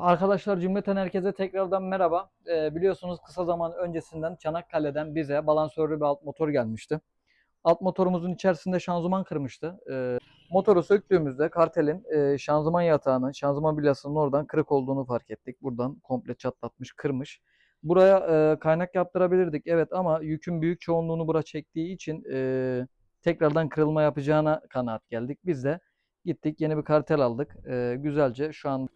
Arkadaşlar cümleten herkese tekrardan merhaba. Ee, biliyorsunuz kısa zaman öncesinden Çanakkale'den bize balansörlü bir alt motor gelmişti. Alt motorumuzun içerisinde şanzıman kırmıştı. Ee, motoru söktüğümüzde kartelin e, şanzıman yatağının, şanzıman bilyasının oradan kırık olduğunu fark ettik. Buradan komple çatlatmış, kırmış. Buraya e, kaynak yaptırabilirdik evet ama yükün büyük çoğunluğunu bura çektiği için e, tekrardan kırılma yapacağına kanaat geldik. Biz de gittik yeni bir kartel aldık. E, güzelce şu an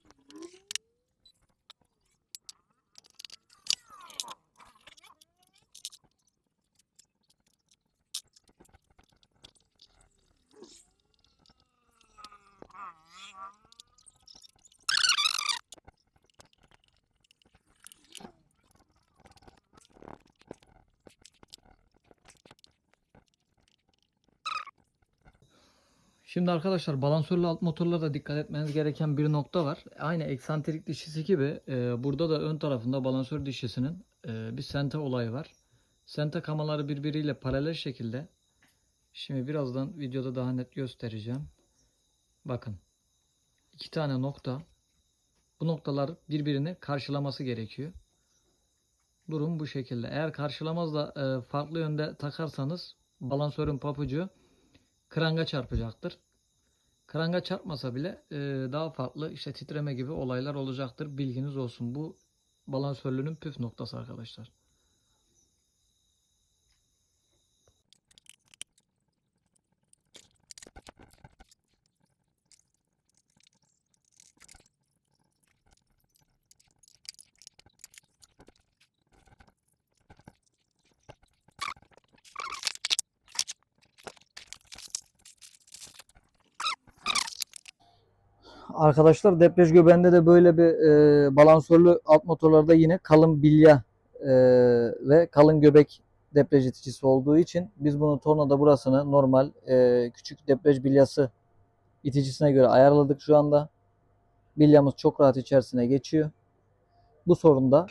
Şimdi arkadaşlar balansörlü alt motorlarda dikkat etmeniz gereken bir nokta var. Aynı eksantrik dişisi gibi e, burada da ön tarafında balansör dişisinin e, bir sente olayı var. Sente kamaları birbiriyle paralel şekilde. Şimdi birazdan videoda daha net göstereceğim. Bakın. iki tane nokta. Bu noktalar birbirini karşılaması gerekiyor. Durum bu şekilde. Eğer karşılamaz da e, farklı yönde takarsanız balansörün papucu kranga çarpacaktır. Kranga çarpmasa bile e, daha farklı işte titreme gibi olaylar olacaktır. Bilginiz olsun. Bu balansörlünün püf noktası arkadaşlar. Arkadaşlar depreş göbeğinde de böyle bir e, balansörlü alt motorlarda yine kalın bilya e, ve kalın göbek depreş iticisi olduğu için biz bunu tornada burasını normal e, küçük depreş bilyası iticisine göre ayarladık şu anda. Bilyamız çok rahat içerisine geçiyor. Bu sorunu da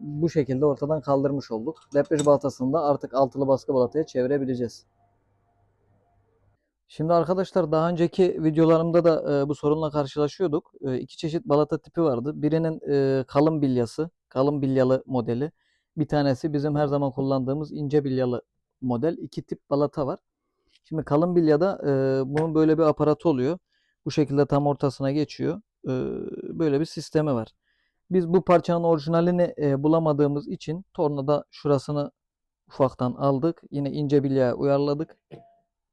bu şekilde ortadan kaldırmış olduk. Depreş balatasını da artık altılı baskı balataya çevirebileceğiz. Şimdi arkadaşlar daha önceki videolarımda da e, bu sorunla karşılaşıyorduk. E, iki çeşit balata tipi vardı. Birinin e, kalın bilyası, kalın bilyalı modeli. Bir tanesi bizim her zaman kullandığımız ince bilyalı model. İki tip balata var. Şimdi kalın bilyada e, bunun böyle bir aparatı oluyor. Bu şekilde tam ortasına geçiyor. E, böyle bir sistemi var. Biz bu parçanın orijinalini e, bulamadığımız için tornada şurasını ufaktan aldık. Yine ince bilyaya uyarladık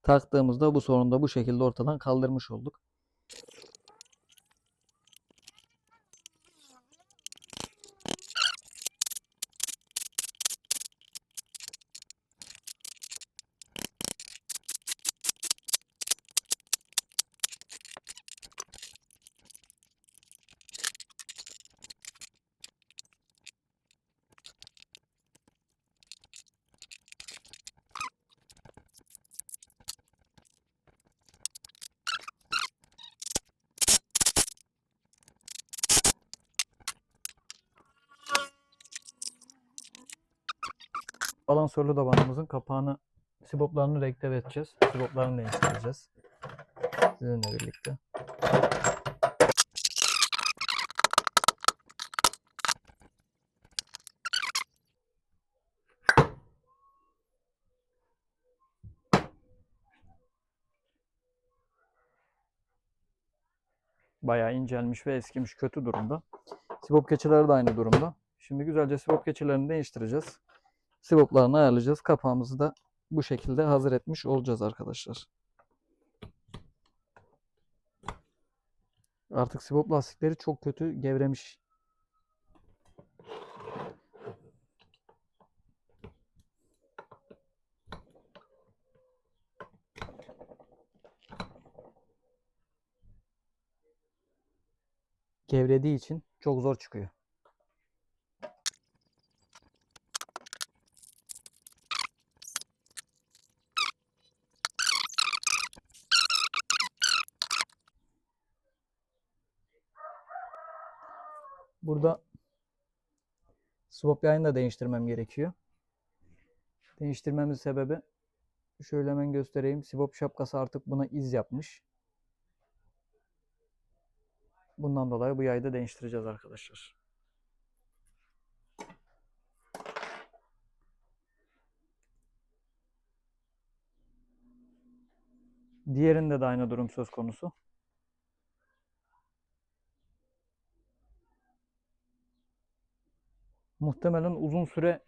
taktığımızda bu sorunu da bu şekilde ortadan kaldırmış olduk. Balansörlü tabanımızın kapağını, siboplarını renkte edeceğiz. Siboplarını değiştireceğiz. Sizinle birlikte. Bayağı incelmiş ve eskimiş kötü durumda. Sibop keçileri de aynı durumda. Şimdi güzelce sibop keçilerini değiştireceğiz. Siboplarını ayarlayacağız. Kapağımızı da bu şekilde hazır etmiş olacağız arkadaşlar. Artık sibop lastikleri çok kötü gevremiş. Gevrediği için çok zor çıkıyor. Burada swap yayını da değiştirmem gerekiyor. Değiştirmemin sebebi şöyle hemen göstereyim. Swap şapkası artık buna iz yapmış. Bundan dolayı bu yayı da değiştireceğiz arkadaşlar. Diğerinde de aynı durum söz konusu. Muhtemelen uzun süre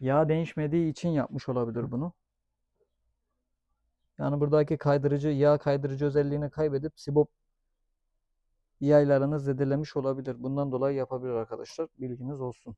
yağ değişmediği için yapmış olabilir bunu. Yani buradaki kaydırıcı, yağ kaydırıcı özelliğini kaybedip sibop yaylarını zedelemiş olabilir. Bundan dolayı yapabilir arkadaşlar. Bilginiz olsun.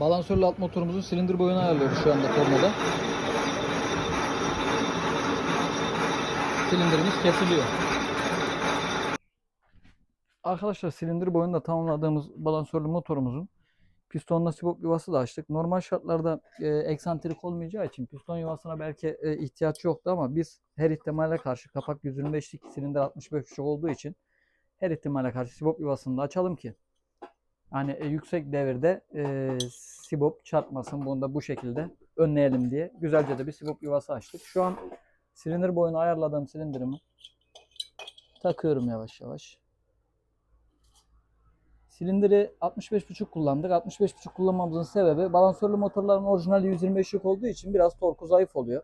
Balansörlü alt motorumuzun silindir boyunu ayarlıyoruz şu anda tornada. Silindirimiz kesiliyor. Arkadaşlar silindir boyunda tamamladığımız balansörlü motorumuzun pistonla sibop yuvası da açtık. Normal şartlarda e, eksantrik olmayacağı için piston yuvasına belki e, ihtiyaç yoktu ama biz her ihtimale karşı kapak 125'lik silindir 65 olduğu için her ihtimale karşı sibop yuvasını da açalım ki hani e, yüksek devirde e, sibop çarpmasın. Bunu da bu şekilde önleyelim diye güzelce de bir sibop yuvası açtık. Şu an silindir boyunu ayarladığım silindirimi takıyorum yavaş yavaş. Silindiri 65.5 kullandık. 65.5 kullanmamızın sebebi balansörlü motorların orijinali 125'lik olduğu için biraz torku zayıf oluyor.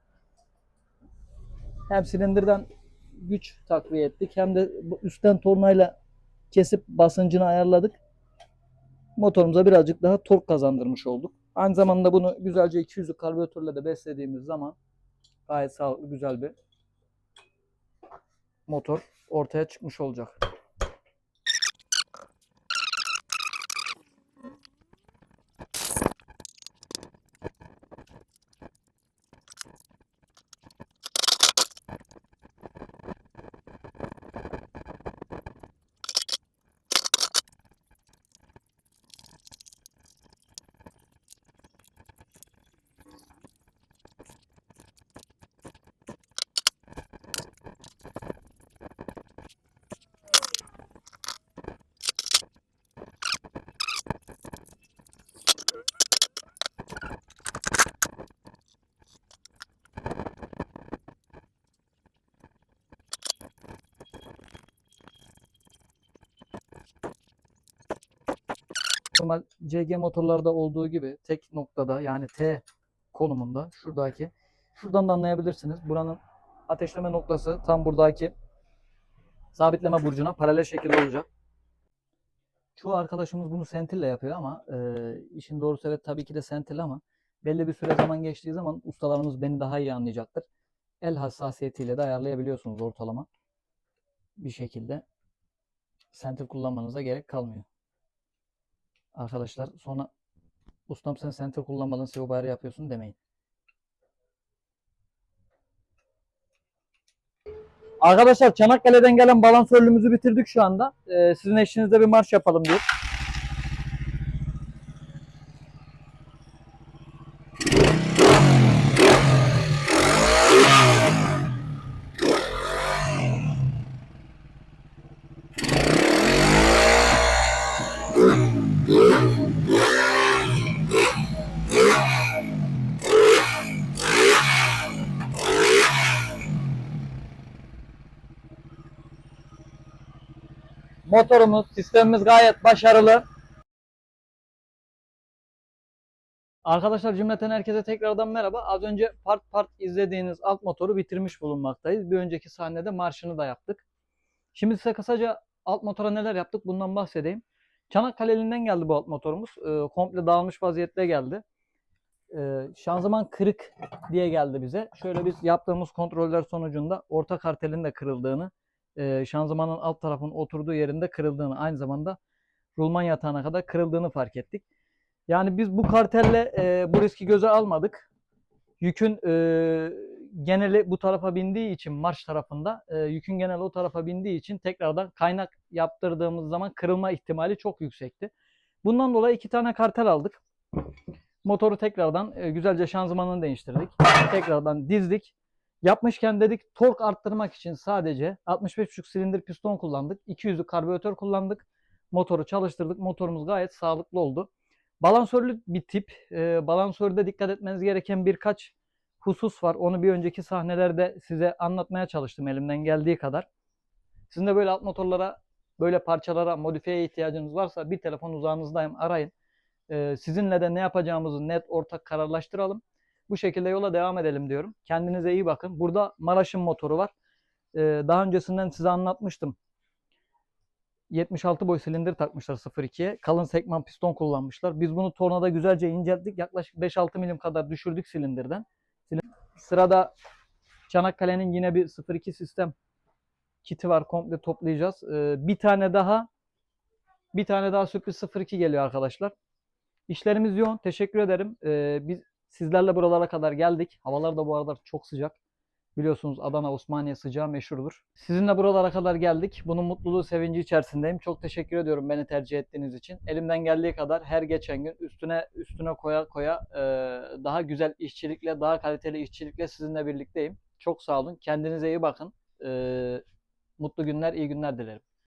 Hem silindirden güç takviye ettik hem de üstten tornayla kesip basıncını ayarladık. Motorumuza birazcık daha tork kazandırmış olduk. Aynı zamanda bunu güzelce 200'lük karbüratörle de beslediğimiz zaman gayet sağlıklı güzel bir motor ortaya çıkmış olacak. Normal CG motorlarda olduğu gibi tek noktada yani T konumunda şuradaki şuradan da anlayabilirsiniz. Buranın ateşleme noktası tam buradaki sabitleme burcuna paralel şekilde olacak. Çoğu arkadaşımız bunu sentille yapıyor ama e, işin doğrusu evet tabii ki de sentil ama belli bir süre zaman geçtiği zaman ustalarımız beni daha iyi anlayacaktır. El hassasiyetiyle de ayarlayabiliyorsunuz ortalama bir şekilde. Sentil kullanmanıza gerek kalmıyor. Arkadaşlar sonra ustam sen sentil kullanmadın SEO bayrağı yapıyorsun demeyin. Arkadaşlar Çanakkale'den gelen balansörlümüzü bitirdik şu anda. Ee, sizin eşliğinizde bir marş yapalım diyor. Motorumuz, sistemimiz gayet başarılı. Arkadaşlar cümleten herkese tekrardan merhaba. Az önce part part izlediğiniz alt motoru bitirmiş bulunmaktayız. Bir önceki sahnede marşını da yaptık. Şimdi size kısaca alt motora neler yaptık bundan bahsedeyim. Çanakkale'linden geldi bu alt motorumuz. Ee, komple dağılmış vaziyette geldi. Ee, şanzıman kırık diye geldi bize. Şöyle biz yaptığımız kontroller sonucunda orta kartelin de kırıldığını, e, şanzımanın alt tarafının oturduğu yerinde kırıldığını, aynı zamanda rulman yatağına kadar kırıldığını fark ettik. Yani biz bu kartelle e, bu riski göze almadık. Yükün e, geneli bu tarafa bindiği için marş tarafında e, yükün geneli o tarafa bindiği için tekrardan kaynak yaptırdığımız zaman kırılma ihtimali çok yüksekti. Bundan dolayı iki tane kartel aldık. Motoru tekrardan e, güzelce şanzımanını değiştirdik. Tekrardan dizdik. Yapmışken dedik tork arttırmak için sadece 65,5 silindir piston kullandık. 200'lük karbüratör kullandık. Motoru çalıştırdık. Motorumuz gayet sağlıklı oldu. Balansörlü bir tip. E, balansörde dikkat etmeniz gereken birkaç husus var. Onu bir önceki sahnelerde size anlatmaya çalıştım elimden geldiği kadar. Sizin de böyle alt motorlara, böyle parçalara, modifiyeye ihtiyacınız varsa bir telefon uzağınızdayım arayın. Ee, sizinle de ne yapacağımızı net ortak kararlaştıralım. Bu şekilde yola devam edelim diyorum. Kendinize iyi bakın. Burada Maraş'ın motoru var. Ee, daha öncesinden size anlatmıştım. 76 boy silindir takmışlar 02'ye. Kalın sekman piston kullanmışlar. Biz bunu tornada güzelce incelttik. Yaklaşık 5-6 milim kadar düşürdük silindirden. Sırada Çanakkale'nin yine bir 02 sistem kiti var. Komple toplayacağız. Ee, bir tane daha bir tane daha sürpriz 02 geliyor arkadaşlar. İşlerimiz yoğun. Teşekkür ederim. Ee, biz sizlerle buralara kadar geldik. Havalar da bu aralar çok sıcak. Biliyorsunuz Adana, Osmaniye sıcağı meşhurdur. Sizinle buralara kadar geldik. Bunun mutluluğu, sevinci içerisindeyim. Çok teşekkür ediyorum beni tercih ettiğiniz için. Elimden geldiği kadar her geçen gün üstüne üstüne koya koya e, daha güzel işçilikle, daha kaliteli işçilikle sizinle birlikteyim. Çok sağ olun. Kendinize iyi bakın. E, mutlu günler, iyi günler dilerim.